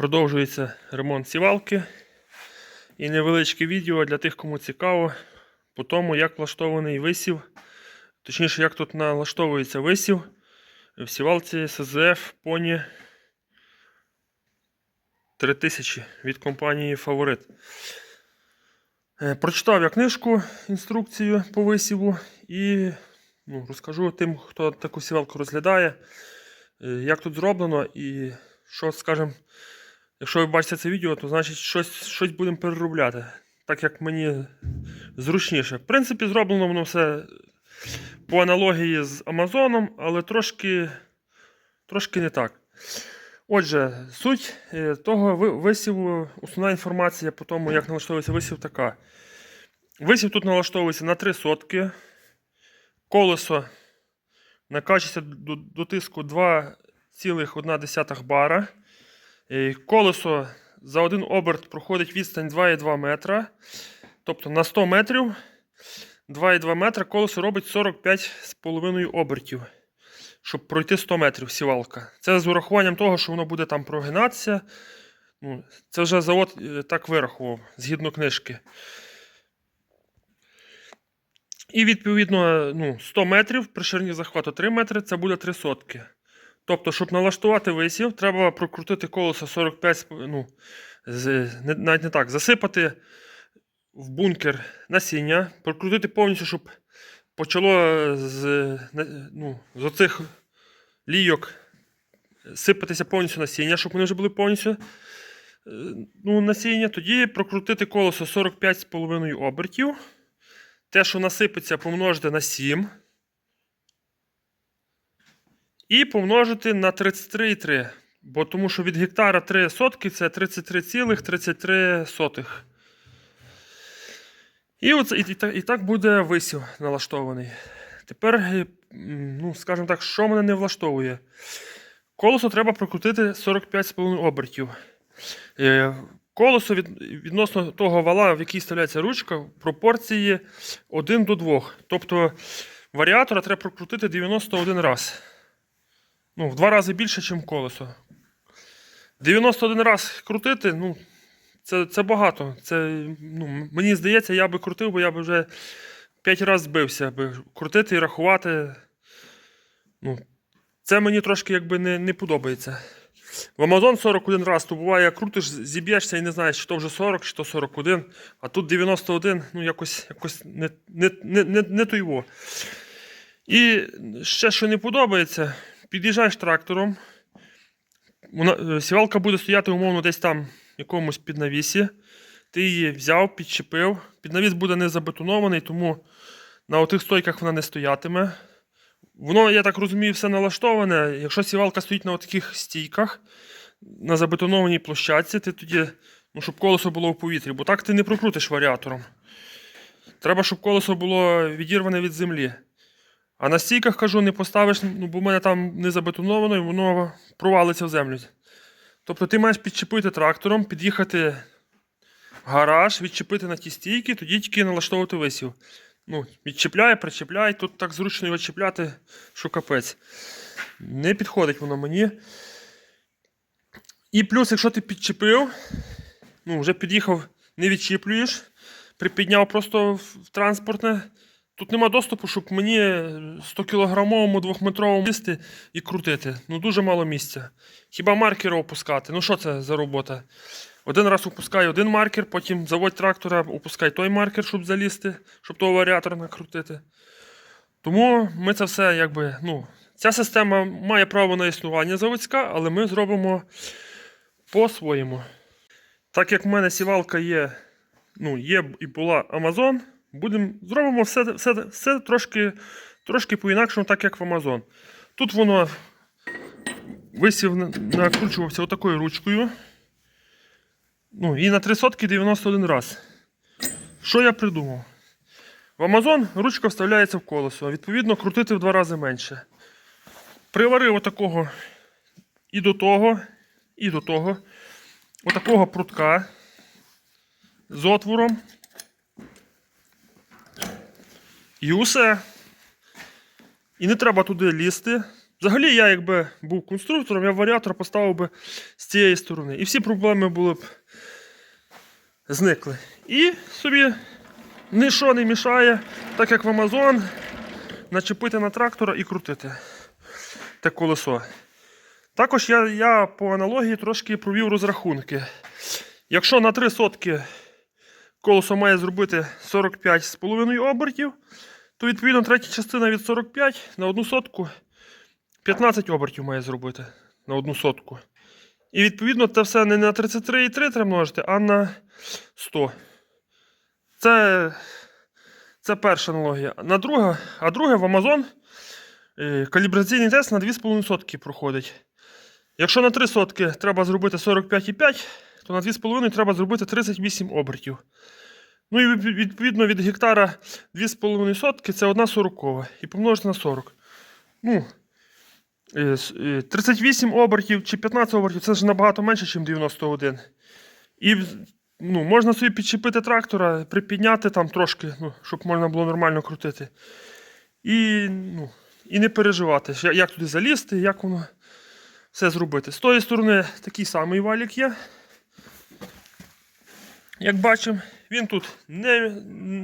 Продовжується ремонт сівалки. І невеличке відео для тих, кому цікаво, по тому, як влаштований висів. Точніше, як тут налаштовується висів в сівалці СЗФ Pony 3000 від компанії Фаворит. Е, Прочитав я книжку, інструкцію по висіву і ну, розкажу тим, хто таку сівалку розглядає, е, як тут зроблено і що, скажімо, якщо ви бачите це відео, то значить щось, щось будемо переробляти, так як мені зручніше. В принципі, зроблено воно все по аналогії з Амазоном, але трошки, трошки не так. Отже, суть е, того висіву, основна інформація по тому, як налаштовується висів, така. Висів тут налаштовується на 3 сотки. Колесо накачується до, до тиску 2,1 бара. Колесо за один оберт проходить відстань 2,2 метра. Тобто на 100 метрів 2,2 метра колесо робить 45,5 обертів, щоб пройти 100 метрів сівалка. Це з урахуванням того, що воно буде там прогинатися. Ну, це вже завод е, так вирахував згідно книжки. І відповідно ну, 100 метрів при ширині захвату 3 метри це буде 3 сотки. Тобто, щоб налаштувати висів, треба прокрутити колесо 45, ну, навіть не так, засипати в бункер насіння, прокрутити повністю, щоб почало з, ну, з оцих лійок сипатися повністю насіння, щоб вони вже були повністю е, ну, насіння. Тоді прокрутити колесо 45,5 обертів. Те, що насипеться, помножити на 7. І помножити на 33,3. Бо тому що від гектара 3 сотки це 33,33 сотих. І, оце, і, і, і так буде висів налаштований. Тепер, е, ну, скажімо так, що мене не влаштовує? Колесо треба прокрутити 45,5 обертів. Е, Колесо від, відносно того вала, в який вставляється ручка, пропорції 1 до 2. Тобто варіатора треба прокрутити 91 раз. Ну, в два рази більше, ніж колесо. 91 раз крутити, ну, це, це багато. Це, ну, мені здається, я би крутив, бо я би вже 5 разів збився, аби крутити і рахувати. Ну, це мені трошки якби не, не подобається. В Amazon 41 раз, то буває, крутиш, зіб'єшся і не знаєш, чи то вже 40, чи то 41, а тут 91, ну якось, якось не, не, не, не, не то його. І ще що не подобається, під'їжджаєш трактором, е, сівалка буде стояти умовно десь там, в якомусь піднавісі. Ти її взяв, підчепив. Піднавіс буде не забетонований, тому на отих стойках вона не стоятиме. Воно, я так розумію, все налаштоване. Якщо сівалка стоїть на таких стійках, на забетонованій площадці, ти тоді, ну, щоб колесо було в повітрі, бо так ти не прокрутиш варіатором. Треба, щоб колесо було відірване від землі. А на стійках, кажу, не поставиш, ну, бо в мене там не забетоновано і воно провалиться в землю. Тобто ти маєш підчепити трактором, під'їхати в гараж, відчепити на ті стійки, тоді тільки налаштовувати висів. Ну, відчіпляє, причіпляє, тут так зручно його чіпляти, що капець. Не підходить воно мені. І плюс, якщо ти підчепив, ну, вже під'їхав, не відчіплюєш, припідняв просто в транспортне. Тут нема доступу, щоб мені 100-кілограмовому двохметровому лізти і крутити. Ну дуже мало місця. Хіба маркера опускати? Ну що це за робота? Один раз опускай один маркер, потім заводь трактора, опускай той маркер, щоб залізти, щоб того варіатора накрутити. Тому ми це все якби. ну, Ця система має право на існування заводська, але ми зробимо по-своєму. Так як в мене сівалка є, ну, є і була Amazon, будем, зробимо все, все, все трошки, трошки по-інакшому, так як в Amazon. Тут воно висів накручувався отакою ручкою. Ну, і на 3 сотки 91 раз. Що я придумав? В Amazon ручка вставляється в колесо, відповідно крутити в два рази менше. Приварив отакого і до того, і до того. Отакого прутка з отвором. І усе. І не треба туди лізти. Взагалі, я якби був конструктором, я варіатор поставив би з цієї сторони. І всі проблеми були б зникли. І собі нічого не мішає, так як в Amazon, начепити на трактора і крутити те колесо. Також я, я по аналогії трошки провів розрахунки. Якщо на 3 сотки колесо має зробити 45,5 обертів, то відповідно третя частина від 45 на одну сотку 15 обертів має зробити на одну сотку. І відповідно це все не на 33,3 треба множити, а на 100. Це, це перша аналогія. На друга, а друге в Amazon е, калібраційний тест на 2,5 сотки проходить. Якщо на 3 сотки треба зробити 45,5, то на 2,5 треба зробити 38 обертів. Ну і відповідно від гектара 2,5 сотки це 1 сорокова. І помножити на 40. Ну, е, с- е, 38 обертів чи 15 обертів це ж набагато менше, ніж 91. І ну, можна собі підчепити трактора, припідняти там трошки, ну, щоб можна було нормально крутити. І, ну, і не переживати, як туди залізти, як воно все зробити. З тої сторони такий самий валік є. Як бачимо, він тут не,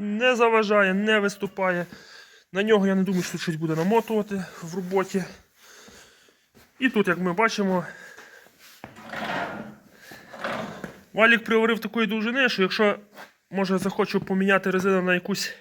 не заважає, не виступає. На нього я не думаю, що щось буде намотувати в роботі. І тут, як ми бачимо, валік приварив такої довжини, що якщо може захочу поміняти резину на якусь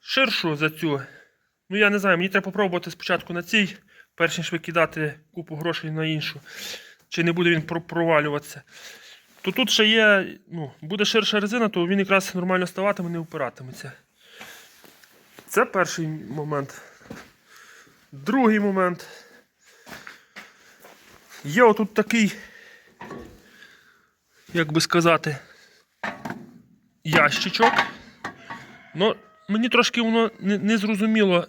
ширшу за цю, ну я не знаю, мені треба попробувати спочатку на цій, перш ніж викидати купу грошей на іншу. Чи не буде він провалюватися. То тут ще є, ну, буде ширша резина, то він якраз нормально ставатиме, не впиратиметься. Це перший момент. Другий момент. Є отут такий, як би сказати, ящичок. Ну, мені трошки воно не, зрозуміло,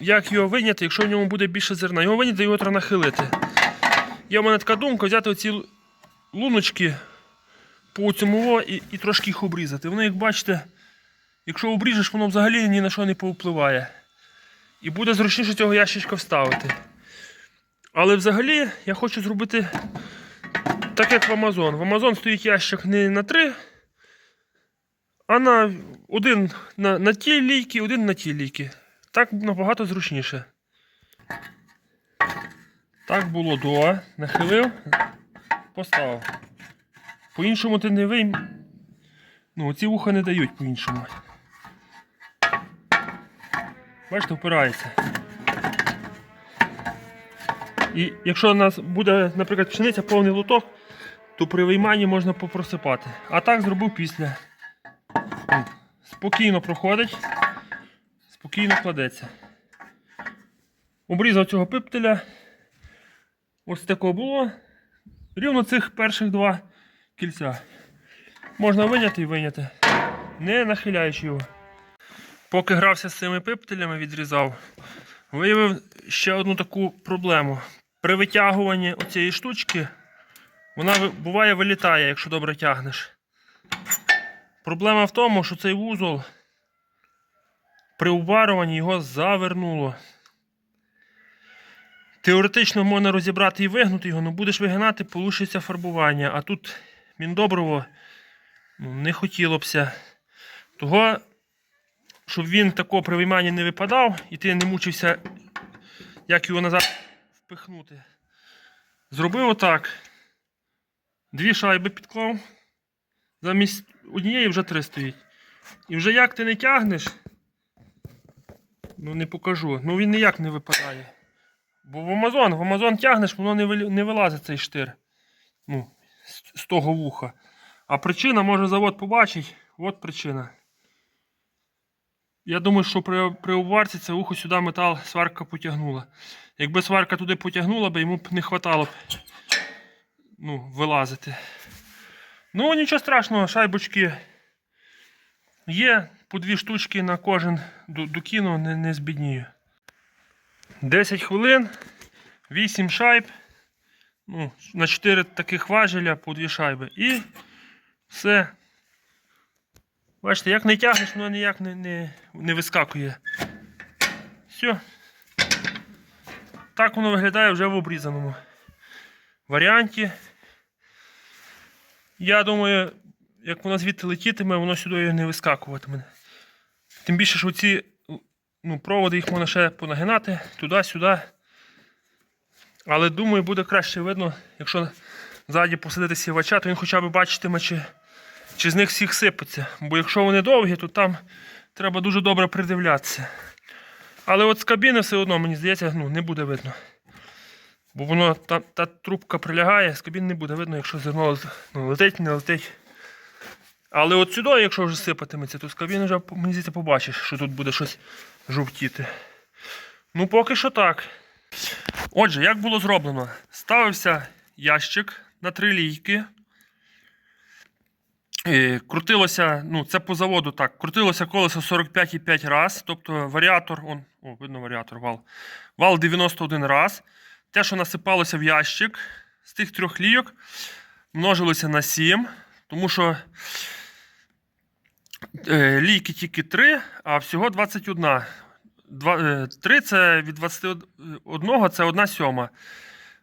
як його виняти, якщо в ньому буде більше зерна. Його виняти, його треба нахилити. Є в мене така думка взяти оці луночки по цьому і, і трошки їх обрізати. Вони, як бачите, якщо обріжеш, воно взагалі ні на що не повпливає. І буде зручніше цього ящичка вставити. Але взагалі я хочу зробити так, як в Amazon. В Amazon стоїть ящик не на 3, а на один на, на ті лійки, один на ті лійки. Так набагато зручніше. Так було до. Нахилив, поставив. По-іншому ти не вийм. Ну, ці вуха не дають по-іншому. Бачите, впирається. І якщо у нас буде, наприклад, пшениця повний лоток, то при вийманні можна попросипати. А так зробив після. Спокійно проходить, спокійно кладеться. Обрізав цього пиптеля. Ось такого було. Рівно цих перших два кільця. Можна виняти і виняти, не нахиляючи його. Поки грався з цими пиптелями, відрізав, виявив ще одну таку проблему. При витягуванні оцієї штучки вона буває вилітає, якщо добре тягнеш. Проблема в тому, що цей вузол при уварюванні його завернуло. Теоретично можна розібрати і вигнути його, але будеш вигинати, получиться фарбування. А тут міндоброво ну, не хотіло бся. Того, щоб він тако при вийманні не випадав, і ти не мучився, як його назад впихнути. Зробив отак. Дві шайби підклав. Замість однієї вже три стоїть. І вже як ти не тягнеш, ну не покажу. Ну він ніяк не випадає. Бо в Амазон, в Амазон тягнеш, воно не, вилазить цей штир. Ну, з, того вуха. А причина, може завод побачить. От причина. Я думаю, що при, при обварці це вухо сюди метал сварка потягнула. Якби сварка туди потягнула, б йому б не хватало б ну, вилазити. Ну, нічого страшного, шайбочки є. По дві штучки на кожен до, докину, не, не збіднію. 10 хвилин, 8 шайб. Ну, на 4 таких важеля по 2 шайби. І все. Бачите, як не тягнеш, воно ніяк не, не, не вискакує. Все. так воно виглядає вже в обрізаному варіанті. Я думаю, як воно звідти летітиме, воно сюди не вискакуватиме. Тим більше, що ці ну, проводи їх можна ще понагинати туди-сюди. Але думаю, буде краще видно, якщо ззаді посадити сівача, то він хоча б бачитиме, чи, чи з них всіх сипеться. Бо якщо вони довгі, то там треба дуже добре придивлятися. Але от з кабіни все одно, мені здається, ну, не буде видно. Бо воно та, та трубка прилягає, з кабіни не буде видно, якщо зерно ну, летить, не летить. Але от сюди, якщо вже сипатиметься, то з кабіни вже мені здається, побачиш, що тут буде щось жовтіти. Ну, поки що так. Отже, як було зроблено? Ставився ящик на три лійки. Е, Крутилося, ну це по заводу так, крутилося колесо 45,5 раз, тобто варіатор, он, о, видно варіатор, вал. Вал 91 раз. Те, що насипалося в ящик з тих трьох лійок, множилося на 7, тому що е, лійки тільки 3, а всього 21. Е, 3 це від 21 це 1 сьома.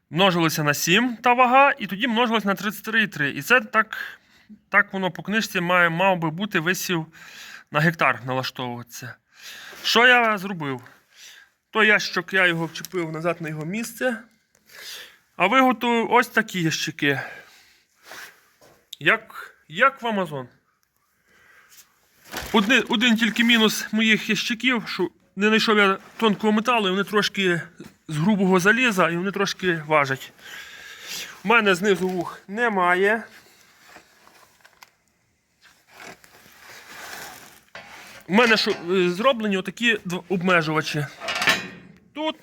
Множилося на 7 та вага, і тоді множилося на 33,3. І це так, так воно по книжці має, мав би бути висів на гектар налаштовуватися. Що я зробив? Той ящик я його вчепив назад на його місце. А виготовив ось такі ящики. Як, як в Амазон. Один, один тільки мінус моїх ящиків, що не знайшов я тонкого металу, і вони трошки з грубого заліза і вони трошки важать. У мене знизу вух немає. У мене що, е, зроблені отакі обмежувачі. Тут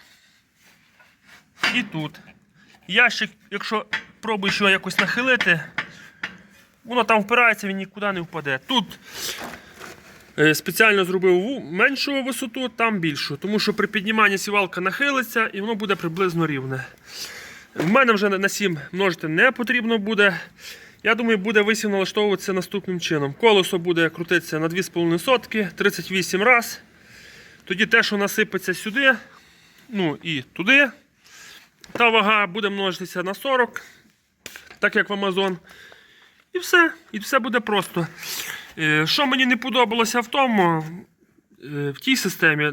і тут. Ящик, якщо пробуєш його якось нахилити, воно там впирається, він нікуди не впаде. Тут спеціально зробив меншу висоту, там більшу, тому що при підніманні сівалка нахилиться і воно буде приблизно рівне. В мене вже на 7 множити не потрібно буде. Я думаю, буде висів налаштовуватися наступним чином. Колесо буде крутитися на 2,5 сотки, 38 раз. Тоді те, що насипеться сюди, ну і туди. Та вага буде множитися на 40, так як в Amazon. І все. І все буде просто. Е, Що мені не подобалося в тому, е, в тій системі,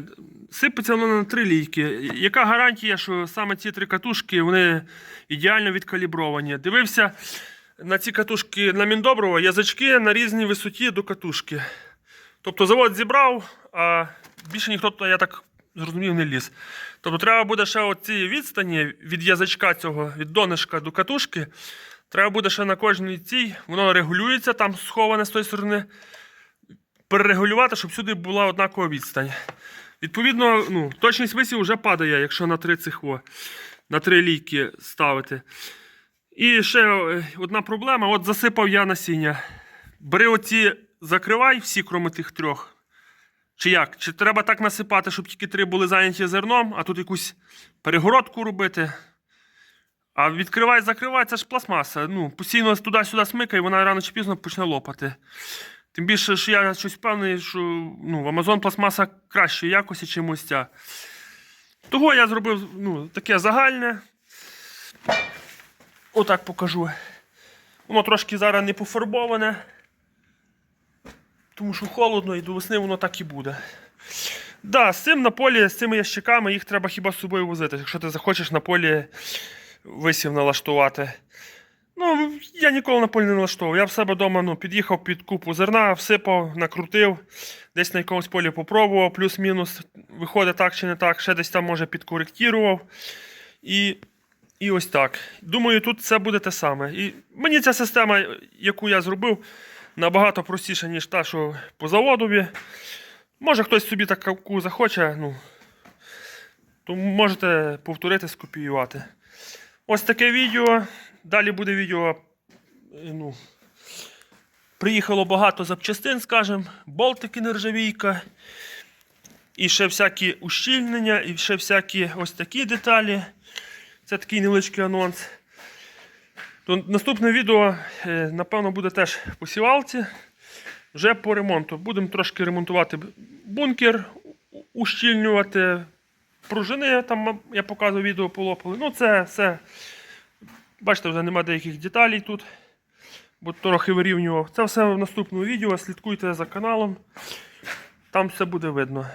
сипеться воно на три лійки. Яка гарантія, що саме ці три катушки вони ідеально відкалібровані? Дивився на ці катушки на Міндоброва, язички на різній висоті до катушки. Тобто завод зібрав, а більше ніхто, я так зрозумів, не ліз. Тобто треба буде ще оці відстані від язичка цього, від донишка до катушки. Треба буде ще на кожній цій, воно регулюється, там сховане з тої сторони. Перерегулювати, щоб сюди була однакова відстань. Відповідно, ну, точність висів вже падає, якщо на три цих на три лійки ставити. І ще е, одна проблема: от засипав я насіння. Бери оці, закривай всі, крім тих трьох. Чи як? Чи треба так насипати, щоб тільки три були зайняті зерном, а тут якусь перегородку робити. А відкривай, закривай, це ж пластмаса. Ну, постійно туди-сюди смикає, вона рано чи пізно почне лопати. Тим більше, що я щось впевнений, що ну, в Amazon пластмаса кращої якості, чим ось ця. Того я зробив ну, таке загальне. Отак покажу. Воно трошки зараз не пофарбоване. Тому що холодно і до весни воно так і буде. Да, з цим на полі, з цими ящиками їх треба хіба з собою возити, якщо ти захочеш на полі висів налаштувати. Ну, я ніколи на полі не налаштовував. Я в себе вдома ну, під'їхав під купу зерна, всипав, накрутив, десь на якомусь полі попробував, плюс-мінус, виходить так чи не так, ще десь там може підкоректірував. І, і ось так. Думаю, тут це буде те саме. І мені ця система, яку я зробив, набагато простіша, ніж та, що по заводові. Може хтось собі таку захоче, ну, то можете повторити, скопіювати. Ось таке відео. Далі буде відео. е, Ну, приїхало багато запчастин, скажімо, болтики нержавійка. І ще всякі ущільнення, і ще всякі ось такі деталі. Це такий невеличкий анонс. То наступне відео, е, напевно, буде теж по сівалці. Вже по ремонту. Будемо трошки ремонтувати бункер, ущільнювати, пружини, там я показував відео полопали. Ну, це все. Бачите, вже нема деяких деталей тут. Бо трохи вирівнював. Це все в наступному відео. Слідкуйте за каналом. Там все буде видно.